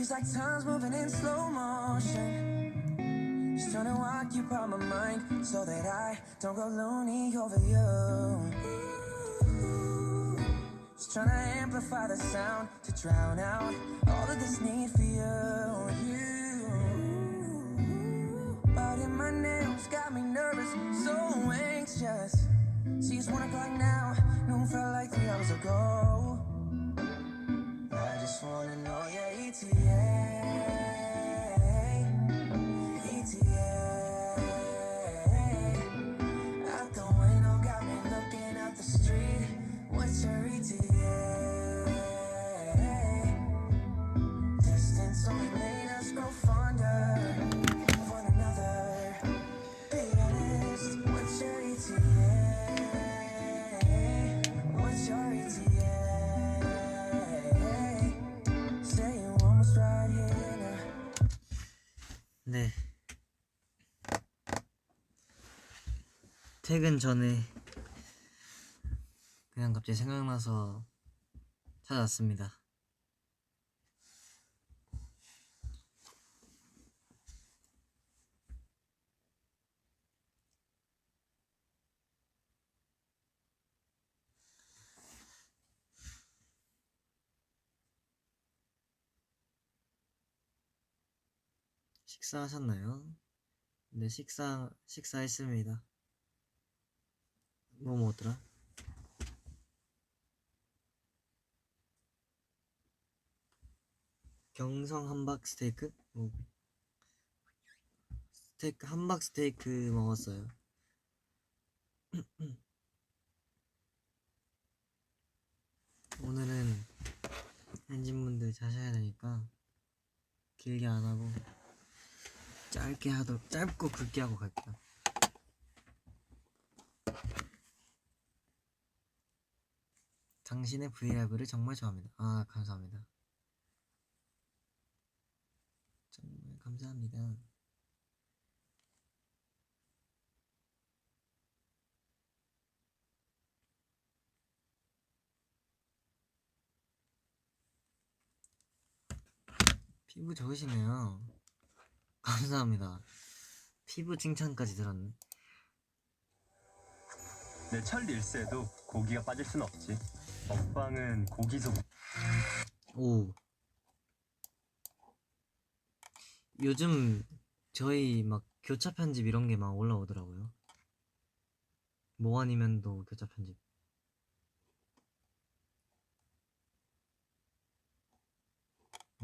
Feels like time's moving in slow motion. Just trying to occupy my mind so that I don't go loony over you. Just trying to amplify the sound to drown out all of this need for you. You. Biting my nails got me nervous, so anxious. See, it's one o'clock now. Noon felt like three hours ago. I just wanna know your yeah. 퇴근 전에 그냥 갑자기 생각나서 찾아왔습니다. 식사하셨나요? 네, 식사, 식사했습니다. 뭐 먹었더라? 경성 함박 스테이크? 뭐, 스테이크, 함박 스테이크 먹었어요. 오늘은 엔진분들 자셔야 되니까 길게 안 하고 짧게 하도록 짧고 굵게 하고 갈게요. 당신의 브이라이브를 정말 좋아합니다. 아 감사합니다. 정말 감사합니다. 피부 좋으시네요. 감사합니다. 피부 칭찬까지 들었네. 내첫 릴스에도 고기가 빠질 순 없지. 먹방은 고기 소 오. 요즘 저희 막 교차 편집 이런 게 막 올라오더라고요. 뭐 아니면도 교차 편집.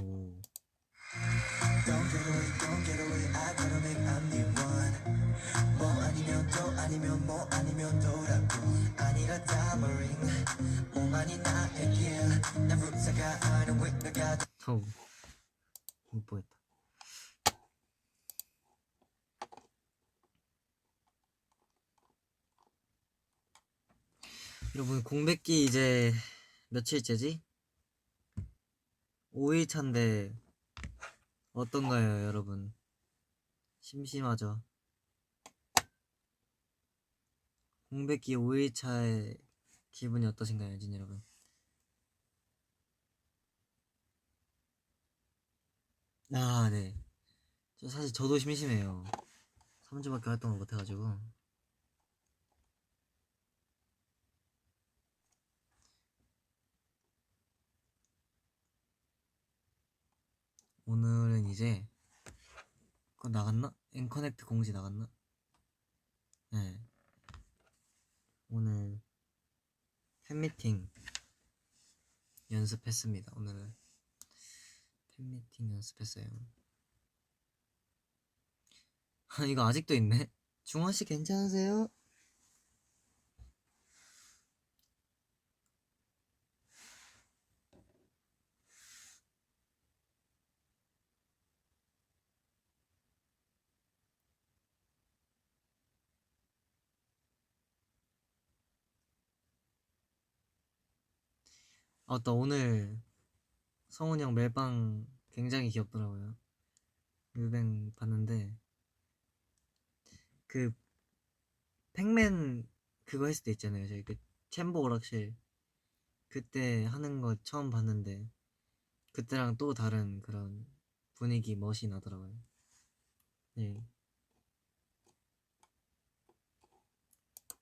오. Don't get away, don't get away. I gotta make I'm the one. 뭐 아니면 또 아니면 뭐 아니면 또 어우. 못 보겠다. 여러분 공백기 이제 며칠째지? 5일 차인데 어떤가요, 여러분? 심심하죠? 공백기 5일 차의 기분이 어떠신가요, 진 여러분? 아, 네. 저 사실 저도 심심해요. 3주밖에 활동을 못 해가지고. 오늘은 이제 그거 나갔나? 앵커넥트 공지 나갔나? 네. 오늘 팬미팅 연습했습니다. 오늘은 팬미팅 연습했어요. 아, 이거 아직도 있네. 중화 씨 괜찮으세요? 아, 맞다. 오늘 성훈이 형 멜빵 굉장히 귀엽더라고요. 뮤뱅 봤는데 그 팩맨 그거 했을 때 있잖아요. 저희 그 챔버 오락실 그때 하는 거 처음 봤는데 그때랑 또 다른 그런 분위기 멋이 나더라고요. 네.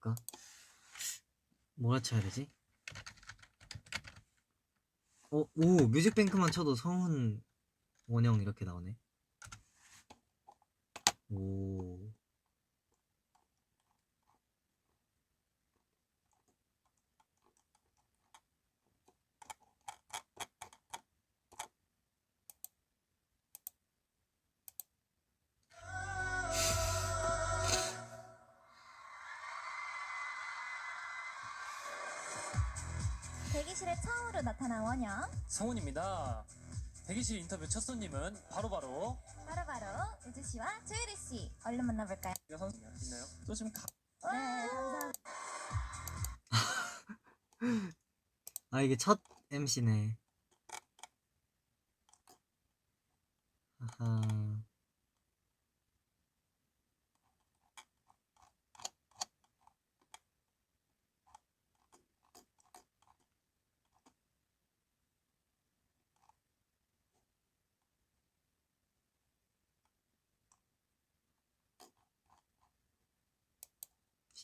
볼까? 뭐라 쳐야 되지? 어, 오, 뮤직뱅크만 쳐도 성훈 원영 이렇게 나오네. 오. 대기실에 처음으로 나타난 원영 성훈입니다. 대기실 인터뷰 첫 손님은 바로바로 바로바로 우주 씨와 조유리 씨 얼른 만나볼까요? 이거 선수 있나요? 또 지금 가... 네 감사합니다. 아, 이게 첫 MC네. 아하.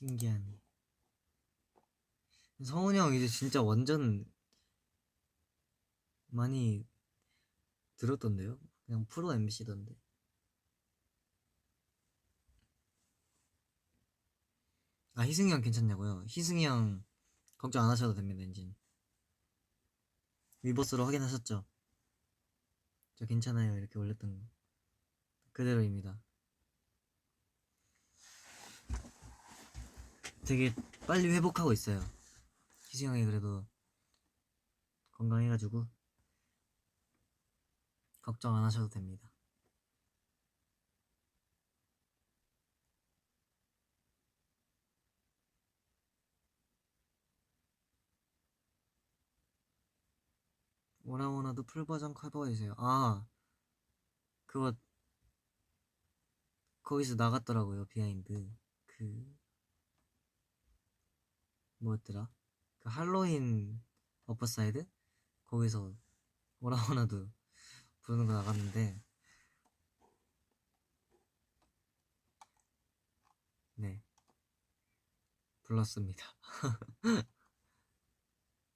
신기하네. 성훈이 형 이제 진짜 완전 많이 들었던데요? 그냥 프로 MC던데. 아, 희승이 형 괜찮냐고요? 희승이 형 걱정 안 하셔도 됩니다, 엔진. 위버스로 확인하셨죠? 저 괜찮아요, 이렇게 올렸던 거. 그대로입니다. 되게 빨리 회복하고 있어요. 희승이 형이 그래도 건강해가지고 걱정 안 하셔도 됩니다. 오나오나도 풀 버전 커버해주세요. 아, 그거 거기서 나갔더라고요 비하인드. 그 뭐였더라? 그 할로윈 어퍼사이드 거기서 오라오나도 부르는 거 나갔는데 네 불렀습니다.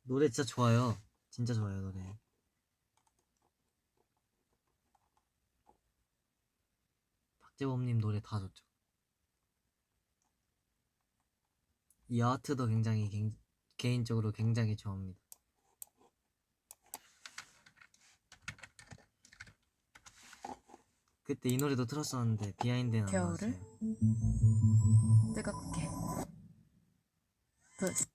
노래 진짜 좋아요. 진짜 좋아요 노래. 박재범님 노래 다 좋죠. 이 아트도 굉장히 갱- 개인적으로 굉장히 좋아합니다. 그때 이 노래도 틀었었는데 비하인드는 안 겨울을? 나왔어요. 뜨겁게 부스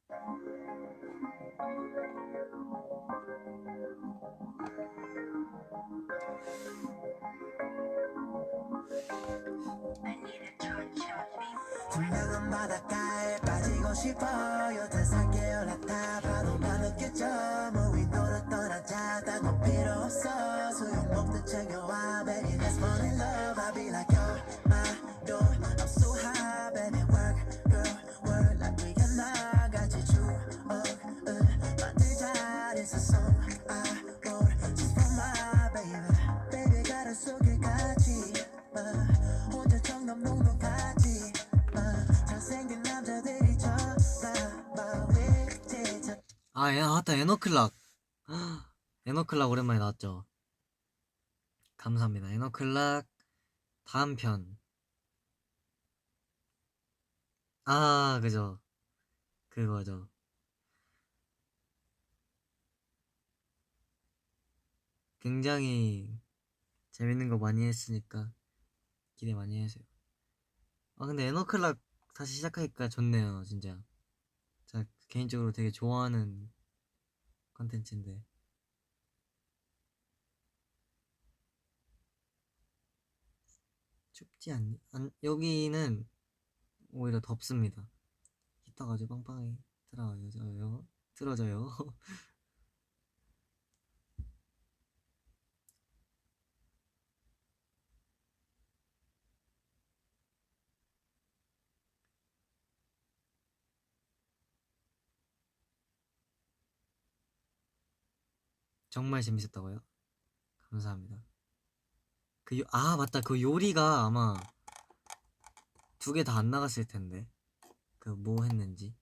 바닷가에 빠 지고 싶어요 대상계 올라타 파도만 느껴져 뭐 위로로 떠나자 딴건 필요 없어. 소용없는 챙겨와 baby. Let's fall in love. I'll be like 아, 야, 맞다, 에너클락. 에너클락 오랜만에 나왔죠. 감사합니다. 에너클락 다음 편. 아, 그죠. 그거죠. 굉장히 재밌는 거 많이 했으니까 기대 많이 해주세요. 아, 근데 에너클락 다시 시작하니까 좋네요, 진짜. 제가 개인적으로 되게 좋아하는 컨텐츠인데 춥지 않니? 안, 여기는 오히려 덥습니다. 히터가 아주 빵빵히 틀어져요. 틀어져요. 정말 재밌었다고요? 감사합니다. 그, 요, 아, 맞다. 그 요리가 아마 두 개 다 안 나갔을 텐데. 그, 뭐 했는지.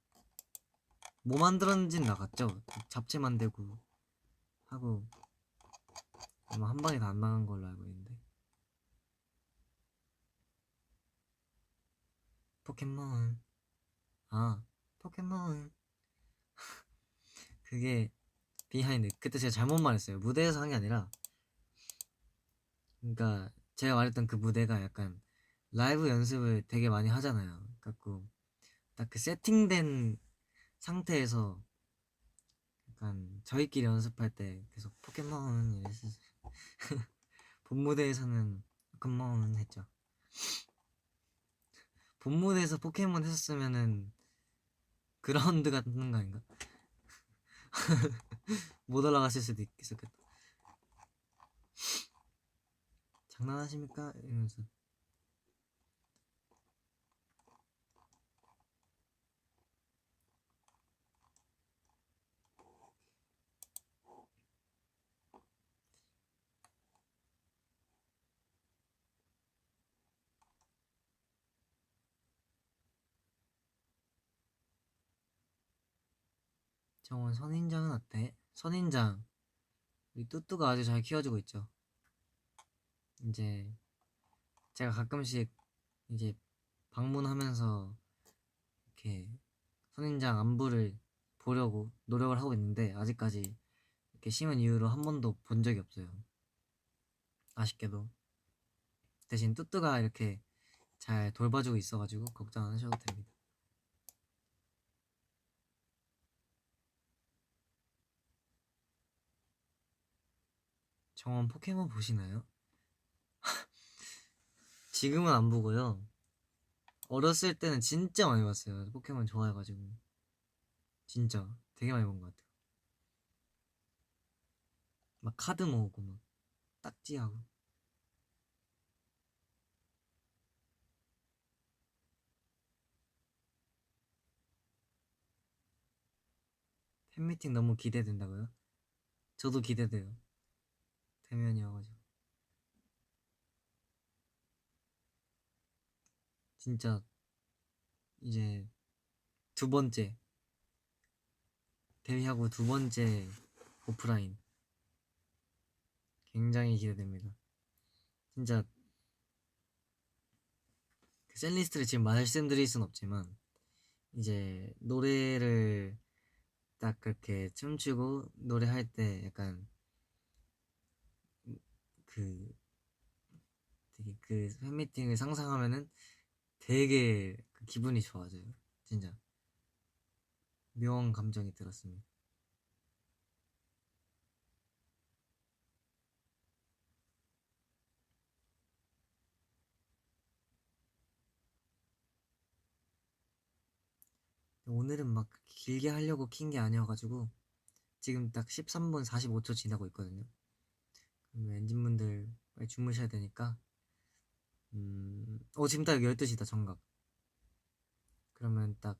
뭐 만들었는지는 나갔죠? 그 잡채 만들고 하고 아마 한 방에 다 안 나간 걸로 알고 있는데. 포켓몬. 아, 포켓몬. 그게 비하인드. 그때 제가 잘못 말했어요. 무대에서 한 게 아니라. 그러니까 제가 말했던 그 무대가 약간 라이브 연습을 되게 많이 하잖아요. 갖고 딱 그 세팅된 상태에서 약간 저희끼리 연습할 때 계속 포켓몬 이랬었어요. 본 무대에서는 포켓몬 했죠. 본 무대에서 포켓몬 했었으면은 그라운드 같은 거 아닌가? 못 올라갔을 수도 있겠겠다. 장난하십니까? 이러면서 정원 선인장은 어때? 선인장 우리 뚜뚜가 아주 잘 키워주고 있죠. 이제 제가 가끔씩 이제 방문하면서 이렇게 선인장 안부를 보려고 노력을 하고 있는데 아직까지 이렇게 심은 이후로 한 번도 본 적이 없어요. 아쉽게도 대신 뚜뚜가 이렇게 잘 돌봐주고 있어가지고 걱정 안 하셔도 됩니다. 정원 포켓몬 보시나요? 지금은 안 보고요. 어렸을 때는 진짜 많이 봤어요. 포켓몬 좋아해가지고. 진짜 되게 많이 본 것 같아요. 막 카드 모으고 막 딱지하고. 팬미팅 너무 기대된다고요? 저도 기대돼요. 대면이어가지고. 진짜 이제 두 번째 데뷔하고 두 번째 오프라인 굉장히 기대됩니다. 진짜 그 셀리스트를 지금 말씀드릴 순 없지만 이제 노래를 딱 그렇게 춤추고 노래할 때 약간 그 되게 그 팬미팅을 상상하면은 되게 그 기분이 좋아져요. 진짜 묘한 감정이 들었습니다. 오늘은 막 길게 하려고 킨 게 아니어가지고 지금 딱 13분 45초 지나고 있거든요. 그럼 엔진분들 빨리 주무셔야 되니까. 음, 어 지금 딱 12시다 정각. 그러면 딱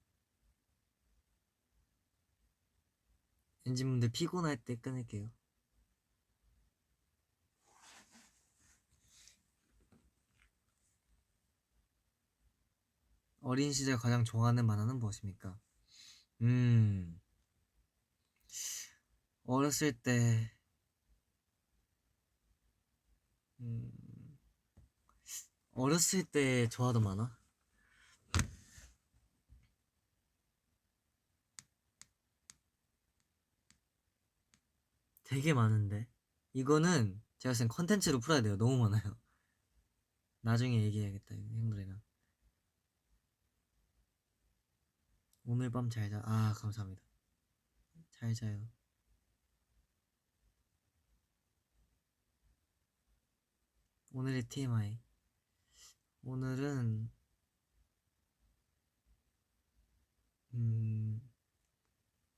엔진분들 피곤할 때 끊을게요. 어린 시절 가장 좋아하는 만화는 무엇입니까? 음 어렸을 때 음, 어렸을 때 좋아하던 만화? 되게 많은데. 이거는 제가 땐 컨텐츠로 풀어야 돼요. 너무 많아요. 나중에 얘기해야겠다 형들이랑. 오늘 밤 잘 자. 아 감사합니다. 잘 자요 오늘의 TMI 오늘은 음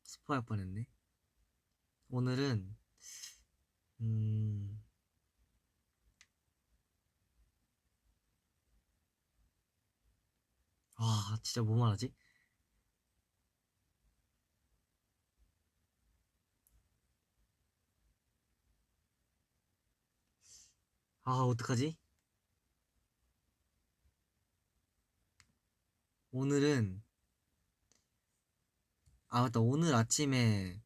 스포할 뻔했네. 오늘은 음 아, 진짜 뭐 말하지? 아 어떡하지? 오늘은 아 맞다. 오늘 아침에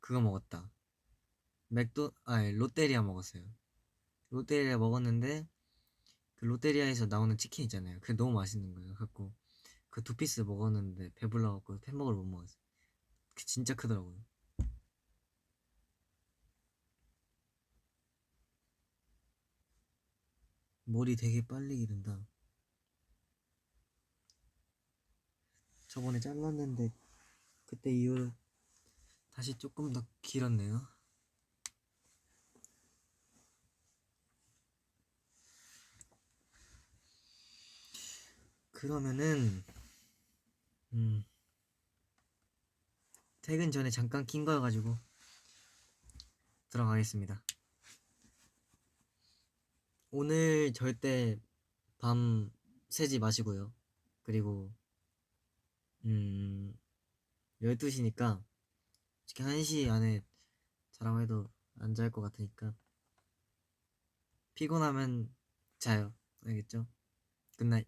그거 먹었다. 맥도 아니 롯데리아 먹었어요. 롯데리아 먹었는데 그 롯데리아에서 나오는 치킨 있잖아요. 그게 너무 맛있는 거예요. 갖고 그 두 피스 먹었는데 배불러갖고 햄버거를 못 먹었어요. 그 진짜 크더라고요 머리 되게 빨리 기른다 저번에 잘랐는데 그때 이후로 다시 조금 더 길었네요. 그러면은 음 퇴근 전에 잠깐 킨 거여가지고 들어가겠습니다. 오늘 절대 밤 새지 마시고요. 그리고 음 12시니까 솔직히 1시 안에 자라고 해도 안 잘 것 같으니까 피곤하면 자요 알겠죠? 굿나잇